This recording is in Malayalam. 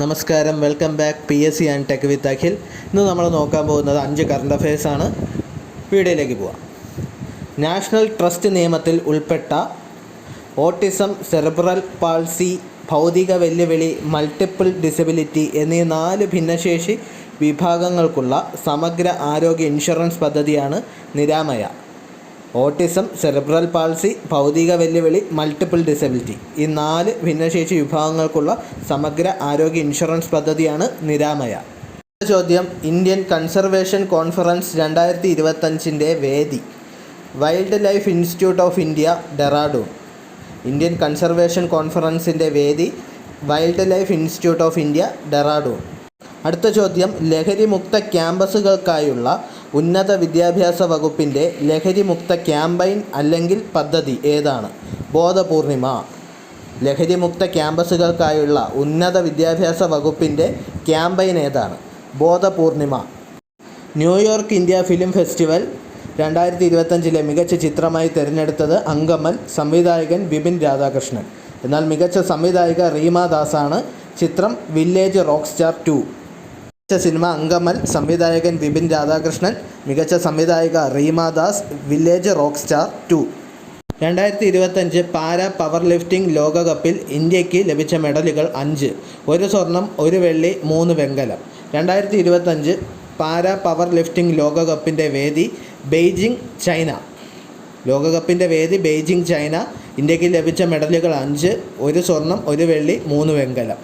നമസ്കാരം. Welcome back P S C and tech with Akhil ഇന്ന് നമ്മൾ നോക്കാൻ പോകുന്നത് അഞ്ച് കറണ്ട് അഫയേഴ്സ് ആണ്. വീഡിയോയിലേക്ക് പോവാം. നാഷണൽ ട്രസ്റ്റ് നിയമത്തിൽ ഉൾപ്പെട്ട ഓട്ടിസം സെറിബ്രൽ പാൾസി ഭൗതിക വെല്ലുവിളി മൾട്ടിപ്പിൾ ഡിസബിലിറ്റി എന്നീ നാല് ഭിന്നശേഷി വിഭാഗങ്ങൾക്കുള്ള സമഗ്ര ആരോഗ്യ ഇൻഷുറൻസ് പദ്ധതിയാണ് നിരാമയ. ഓട്ടിസം സെറിബ്രൽ പാൾസി ഭൗതിക വെല്ലുവിളി മൾട്ടിപ്പിൾ ഡിസബിലിറ്റി ഈ നാല് ഭിന്നശേഷി വിഭാഗങ്ങൾക്കുള്ള സമഗ്ര ആരോഗ്യ ഇൻഷുറൻസ് പദ്ധതിയാണ് നിരാമയ. ചോദ്യം ഇന്ത്യൻ കൺസർവേഷൻ കോൺഫറൻസ് രണ്ടായിരത്തി ഇരുപത്തഞ്ചിന്റെ വേദി. Wild life institute of India Dehradun Indian conservation കോൺഫറൻസിന്റെ വേദി wild life institute of India Dehradun അടുത്ത ചോദ്യം ലഹരിമുക്ത ക്യാമ്പസുകൾക്കായുള്ള ഉന്നത വിദ്യാഭ്യാസ വകുപ്പിന്റെ ലഹരിമുക്ത ക്യാമ്പയിൻ അല്ലെങ്കിൽ പദ്ധതി ഏതാണ്? ബോധപൂർണിമ. ലഹരിമുക്ത ക്യാമ്പസുകൾക്കായുള്ള ഉന്നത വിദ്യാഭ്യാസ വകുപ്പിന്റെ ക്യാമ്പയിൻ ഏതാണ്? Bodhapoornima. New York India film festival രണ്ടായിരത്തി ഇരുപത്തഞ്ചിലെ മികച്ച ചിത്രമായി തിരഞ്ഞെടുത്തത് അങ്കമൽ സംവിധായകൻ ബിപിൻ രാധാകൃഷ്ണൻ. എന്നാൽ മികച്ച സംവിധായിക റീമ ദാസാണ്. ചിത്രം വില്ലേജ് റോക്ക് സ്റ്റാർ ടു. മികച്ച സിനിമ അങ്കമൽ സംവിധായകൻ വിപിൻ രാധാകൃഷ്ണൻ മികച്ച സംവിധായിക Reema Das village rock star two. രണ്ടായിരത്തി ഇരുപത്തഞ്ച് പാര പവർ ലിഫ്റ്റിംഗ് ലോകകപ്പിൽ ഇന്ത്യയ്ക്ക് ലഭിച്ച മെഡലുകൾ അഞ്ച്. ഒരു സ്വർണം ഒരു വെള്ളി മൂന്ന് വെങ്കലം. രണ്ടായിരത്തി ഇരുപത്തഞ്ച് പാര പവർ ലിഫ്റ്റിംഗ് ലോകകപ്പിന്റെ വേദി ബെയ്ജിംഗ് ചൈന. ലോകകപ്പിന്റെ വേദി ബെയ്ജിംഗ് ചൈന. ഇന്ത്യയ്ക്ക് ലഭിച്ച മെഡലുകൾ അഞ്ച്. ഒരു സ്വർണം ഒരു വെള്ളി മൂന്ന് വെങ്കലം.